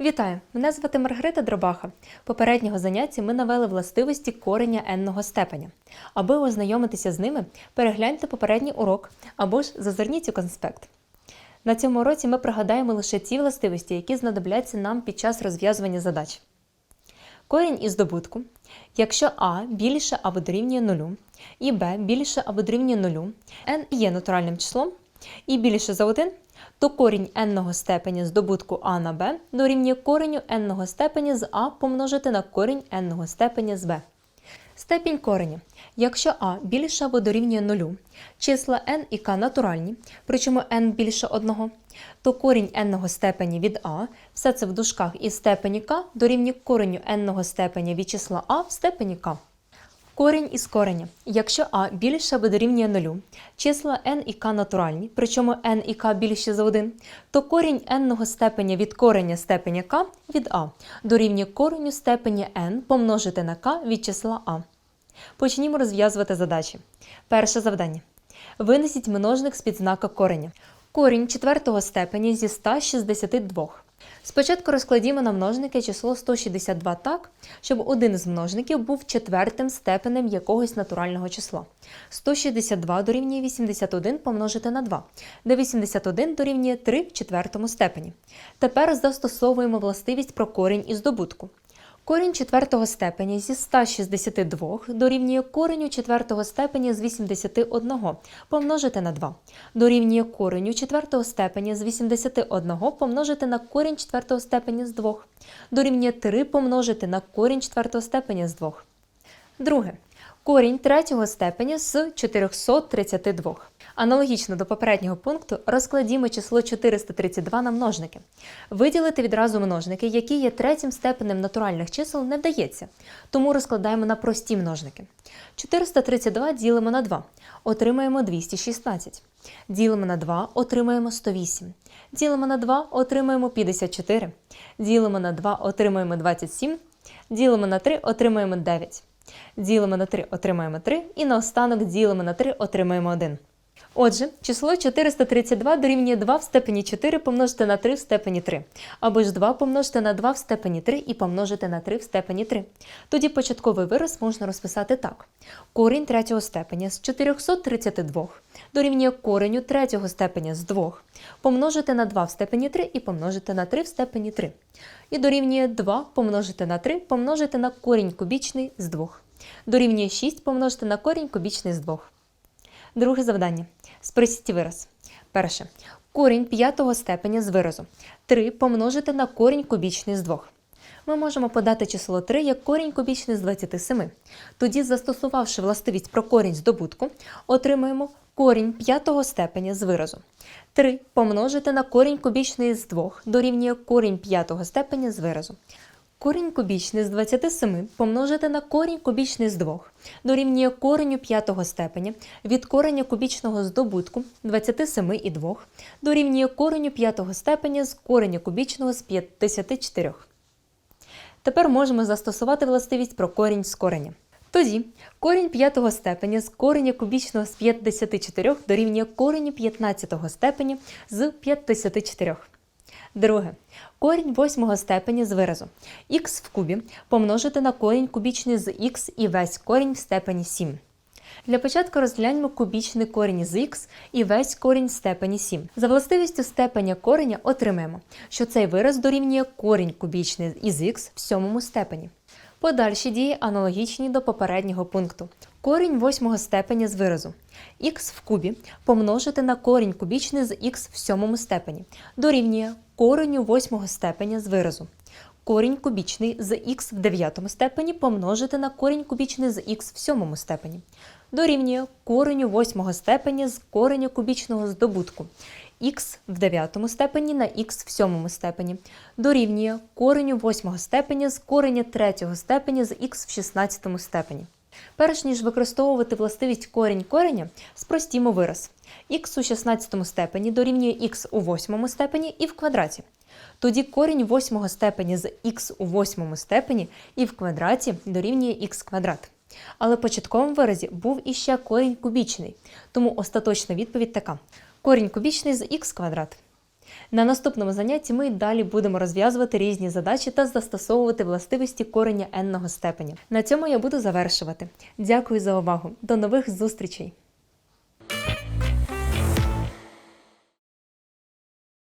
Вітаю! Мене звати Маргарита Дробаха. Попереднього заняття ми навели властивості кореня n-ного степеня. Аби ознайомитися з ними, перегляньте попередній урок або ж зазирніть у конспект. На цьому уроці ми пригадаємо лише ті властивості, які знадобляться нам під час розв'язування задач. Корінь із добутку, якщо а більше або дорівнює нулю, і b більше або дорівнює нулю, n є натуральним числом, і більше за 1, то корінь n-ного степеня з а на b дорівнює кореню n-ного степеня з а помножити на корінь n-ного степеня з b. Степінь кореня. Якщо а більше або дорівнює нулю, числа n і k натуральні, причому n більше одного, то корінь n-ного степені від а, все це в дужках із степені k дорівнює кореню n-ного степеня від числа а в степені k. Корінь із кореня. Якщо а більше або дорівнює нулю, числа n і k натуральні, причому n і k більше за 1, то корінь n-ного степеня від кореня степеня k від а дорівнює кореню степеня n помножити на k від числа а. Почнімо розв'язувати задачі. Перше завдання. Винесіть множник з підзнака кореня. Корінь четвертого степеня зі 162. Спочатку розкладімо на множники число 162 так, щоб один з множників був четвертим степенем якогось натурального числа. 162 дорівнює 81 помножити на 2, де 81 дорівнює 3 в четвертому степені. Тепер застосовуємо властивість про корінь із добутку. Корінь четвертого степеня зі 162 дорівнює кореню четвертого степеня з 81 помножити на 2. Дорівнює кореню четвертого степеня з 81 помножити на корінь четвертого степеня з 2. Дорівнює 3 помножити на корінь четвертого степеня з 2. Друге. Корінь третього степеня з 432. Аналогічно до попереднього пункту розкладімо число 432 на множники. Виділити відразу множники, які є третім степенем натуральних чисел, не вдається, тому розкладаємо на прості множники. 432 ділимо на 2, отримаємо 216. Ділимо на 2, отримаємо 108. Ділимо на 2, отримаємо 54. Ділимо на 2, отримаємо 27. Ділимо на 3, отримаємо 9. Ділимо на 3, отримаємо 3. І наостанок ділимо на 3, отримаємо 1. Отже, число 432 дорівнює 2 в степені 4 помножити на 3 в степені 3. Або ж 2 помножити на 2 в степені 3 і помножити на 3 в степені 3. Тоді початковий вираз можна розписати так. Корінь третього степеня з 432 дорівнює кореню третього степеня з 2. Помножити на 2 в степені 3 і помножити на 3 в степені 3. І дорівнює 2 помножити на 3 помножити на корінь кубічний з 2. Дорівнює 6 помножити на корінь кубічний з 2. Друге завдання. Спросіть вираз. Перше. Корінь п'ятого степеня з виразу. 3 помножити на корінь кубічний з 2. Ми можемо подати число 3 як корінь кубічний з 27. Тоді, застосувавши властивість про корінь з добутку, отримаємо корінь п'ятого степеня з виразу. 3 помножити на корінь кубічний з 2 дорівнює корінь п'ятого степеня з виразу. Корінь кубічний з 27 помножити на корінь кубічний з 2 дорівнює кореню п'ятого степеня від кореня кубічного з добутку 27 і 2 дорівнює кореню п'ятого степеня з кореня кубічного з 54. Тепер можемо застосувати властивість про корінь з кореня. Тоді корінь п'ятого степеня з кореня кубічного з 54 дорівнює кореню 15 степеня з 54. Друге. Корінь восьмого степені з виразу х в кубі помножити на корінь кубічний з х і весь корінь в степені 7. Для початку розгляньмо кубічний корінь з х і весь корінь в степені 7. За властивістю степеня кореня отримаємо, що цей вираз дорівнює корінь кубічний із х в сьомому степені. Подальші дії аналогічні до попереднього пункту. Корінь восьмого степеня з виразу х в кубі помножити на корінь кубічний з х в сьомому степені дорівнює кореню восьмого степеня з виразу. Корінь кубічний з х в дев'ятому степені помножити на корінь кубічний з х в сьомому степені. Дорівнює кореню восьмого степеня з кореня кубічного з добутку х в дев'ятому степені на х в сьомому степені. Дорівнює кореню восьмого степеня з кореня третього степеня з х в шістнадцятому степені. Перш ніж використовувати властивість корінь кореня, спростімо вираз. Х у 16 степені дорівнює х у 8 степені і в квадраті. Тоді корінь 8 степені з х у 8 степені і в квадраті дорівнює х квадрат. Але в початковому виразі був іще корінь кубічний, тому остаточна відповідь така: корінь кубічний з х квадрат. На наступному занятті ми далі будемо розв'язувати різні задачі та застосовувати властивості корення n-ного степеня. На цьому я буду завершувати. Дякую за увагу. До нових зустрічей!